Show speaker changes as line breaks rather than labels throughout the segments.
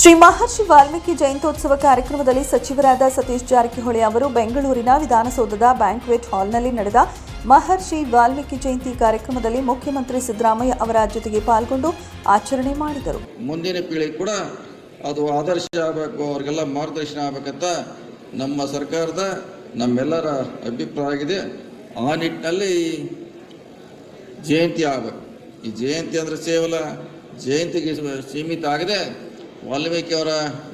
ಶ್ರೀ ಮಹರ್ಷಿ ವಾಲ್ಮೀಕಿ ಜಯಂತ್ಯೋತ್ಸವ ಕಾರ್ಯಕ್ರಮದಲ್ಲಿ ಸಚಿವರಾದ ಸತೀಶ್ ಜಾರಕಿಹೊಳಿ ಅವರು ಬೆಂಗಳೂರಿನ ವಿಧಾನಸೌಧದ ಬ್ಯಾಂಕ್ವೆಟ್ ಹಾಲ್ನಲ್ಲಿ ನಡೆದ ಮಹರ್ಷಿ ವಾಲ್ಮೀಕಿ ಜಯಂತಿ ಕಾರ್ಯಕ್ರಮದಲ್ಲಿ ಮುಖ್ಯಮಂತ್ರಿ ಸಿದ್ದರಾಮಯ್ಯ ಅವರ ಜೊತೆಗೆ ಪಾಲ್ಗೊಂಡು ಆಚರಣೆ ಮಾಡಿದರು.
ಮುಂದಿನ ಪೀಳಿಗೆ ಕೂಡ ಅದು ಆದರ್ಶ ಆಗಬೇಕು, ಅವರಿಗೆಲ್ಲ ಮಾರ್ಗದರ್ಶನ ಆಗಬೇಕಂತ ನಮ್ಮ ಸರ್ಕಾರದ, ನಮ್ಮೆಲ್ಲರ ಅಭಿಪ್ರಾಯ ಆಗಿದೆ. ಆ ನಿಟ್ಟಿನಲ್ಲಿ ಜಯಂತಿ ಆಗಬೇಕು. ಈ ಜಯಂತಿ ಅಂದರೆ ಕೇವಲ ಜಯಂತಿಗೆ ಸೀಮಿತ ಆಗದೆ. ವಾಲ್ಮೀಕಿ ಅವರ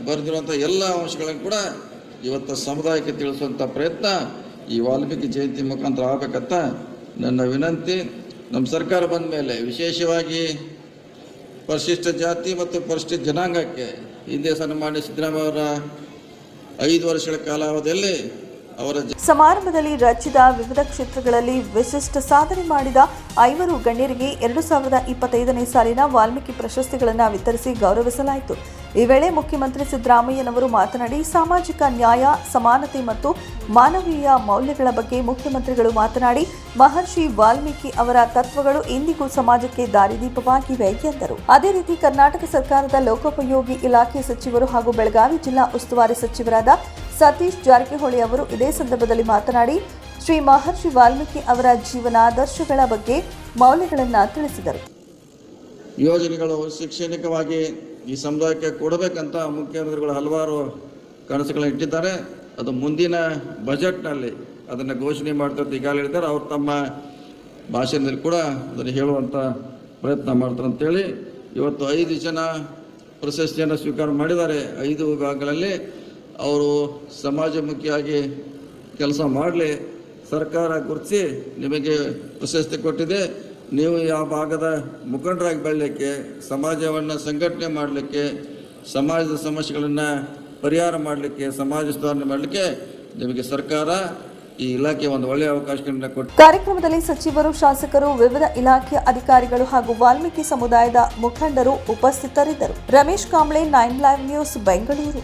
ಬರೆದಿರುವಂಥ ಎಲ್ಲ ಅಂಶಗಳನ್ನು ಕೂಡ ಇವತ್ತು ಸಮುದಾಯಕ್ಕೆ ತಿಳಿಸುವಂಥ ಪ್ರಯತ್ನ ಈ ವಾಲ್ಮೀಕಿ ಜಯಂತಿ ಮುಖಾಂತರ ಆಗಬೇಕಂತ ನನ್ನ ವಿನಂತಿ. ನಮ್ಮ ಸರ್ಕಾರ ಬಂದ ಮೇಲೆ ವಿಶೇಷವಾಗಿ ಪರಿಶಿಷ್ಟ ಜಾತಿ ಮತ್ತು ಪರಿಶಿಷ್ಟ ಜನಾಂಗಕ್ಕೆ ಹಿಂದೆ ಸನ್ಮಾನ್ಯ ಸಿದ್ದರಾಮಯ್ಯ ಅವರ ಐದು ವರ್ಷಗಳ ಕಾಲಾವಧಿಯಲ್ಲಿ
ಸಮಾರಂಭದಲ್ಲಿ ರಾಜ್ಯದ ವಿವಿಧ ಕ್ಷೇತ್ರಗಳಲ್ಲಿ ವಿಶಿಷ್ಟ ಸಾಧನೆ ಮಾಡಿದ ಐವರು ಗಣ್ಯರಿಗೆ ಎರಡು ಸಾವಿರದ ಇಪ್ಪತ್ತೈದನೇ ಸಾಲಿನ ವಾಲ್ಮೀಕಿ ಪ್ರಶಸ್ತಿಗಳನ್ನು ವಿತರಿಸಿ ಗೌರವಿಸಲಾಯಿತು. ಈ ವೇಳೆ ಮುಖ್ಯಮಂತ್ರಿ ಸಿದ್ದರಾಮಯ್ಯನವರು ಮಾತನಾಡಿ, ಸಾಮಾಜಿಕ ನ್ಯಾಯ, ಸಮಾನತೆ ಮತ್ತು ಮಾನವೀಯ ಮೌಲ್ಯಗಳ ಬಗ್ಗೆ ಮುಖ್ಯಮಂತ್ರಿಗಳು ಮಾತನಾಡಿ, ಮಹರ್ಷಿ ವಾಲ್ಮೀಕಿ ಅವರ ತತ್ವಗಳು ಇಂದಿಗೂ ಸಮಾಜಕ್ಕೆ ದಾರಿದೀಪವಾಗಿವೆ ಎಂದರು. ಅದೇ ರೀತಿ ಕರ್ನಾಟಕ ಸರ್ಕಾರದ ಲೋಕೋಪಯೋಗಿ ಇಲಾಖೆ ಸಚಿವರು ಹಾಗೂ ಬೆಳಗಾವಿ ಜಿಲ್ಲಾ ಉಸ್ತುವಾರಿ ಸಚಿವರಾದ ಸತೀಶ್ ಜಾರಕಿಹೊಳಿ ಅವರು ಇದೇ ಸಂದರ್ಭದಲ್ಲಿ ಮಾತನಾಡಿ, ಶ್ರೀ ಮಹರ್ಷಿ ವಾಲ್ಮೀಕಿ ಅವರ ಜೀವನಾದರ್ಶಗಳ ಬಗ್ಗೆ ಮೌಲ್ಯಗಳನ್ನು ತಿಳಿಸಿದರು.
ಯೋಜನೆಗಳು ಶೈಕ್ಷಣಿಕವಾಗಿ ಈ ಸಮುದಾಯಕ್ಕೆ ಕೊಡಬೇಕಂತ ಮುಖ್ಯಮಂತ್ರಿಗಳು ಹಲವಾರು ಕನಸುಗಳನ್ನು ಇಟ್ಟಿದ್ದಾರೆ. ಅದು ಮುಂದಿನ ಬಜೆಟ್ನಲ್ಲಿ ಅದನ್ನು ಘೋಷಣೆ ಮಾಡ್ತಾರೆ ಈಗಾಗಲೇ ಹೇಳಿದ್ದಾರೆ, ಅವರು ತಮ್ಮ ಭಾಷಣದಲ್ಲಿ ಕೂಡ ಅದನ್ನು ಹೇಳುವಂಥ ಪ್ರಯತ್ನ ಮಾಡ್ತಾರೆ ಅಂತೇಳಿ ಇವತ್ತು ಐದು ಜನ ಪ್ರಶಸ್ತಿಯನ್ನು ಸ್ವೀಕಾರ ಮಾಡಿದ್ದಾರೆ. ಐದು ವಿಭಾಗಗಳಲ್ಲಿ ಅವರು ಸಮಾಜಮುಖಿಯಾಗಿ ಕೆಲಸ ಮಾಡಲಿ, ಸರ್ಕಾರ ಗುರುತಿಸಿ ನಿಮಗೆ ಪ್ರಶಸ್ತಿ ಕೊಟ್ಟಿದೆ. ನೀವು ಯಾವ ಭಾಗದ ಮುಖಂಡರಾಗಿ ಬೆಳಲಿಕ್ಕೆ, ಸಮಾಜವನ್ನು ಸಂಘಟನೆ ಮಾಡಲಿಕ್ಕೆ, ಸಮಾಜದ ಸಮಸ್ಯೆಗಳನ್ನು ಪರಿಹಾರ ಮಾಡಲಿಕ್ಕೆ, ಸಮಾಜ ಸುಧಾರಣೆ ಮಾಡಲಿಕ್ಕೆ ನಿಮಗೆ ಸರ್ಕಾರ ಈ ಇಲಾಖೆ ಒಂದು ಒಳ್ಳೆಯ ಅವಕಾಶಗಳನ್ನು ಕೊಟ್ಟು.
ಕಾರ್ಯಕ್ರಮದಲ್ಲಿ ಸಚಿವರು, ಶಾಸಕರು, ವಿವಿಧ ಇಲಾಖೆಯ ಅಧಿಕಾರಿಗಳು ಹಾಗೂ ವಾಲ್ಮೀಕಿ ಸಮುದಾಯದ ಮುಖಂಡರು ಉಪಸ್ಥಿತರಿದ್ದರು. Ramesh Kamble, nine live news, Bengaluru.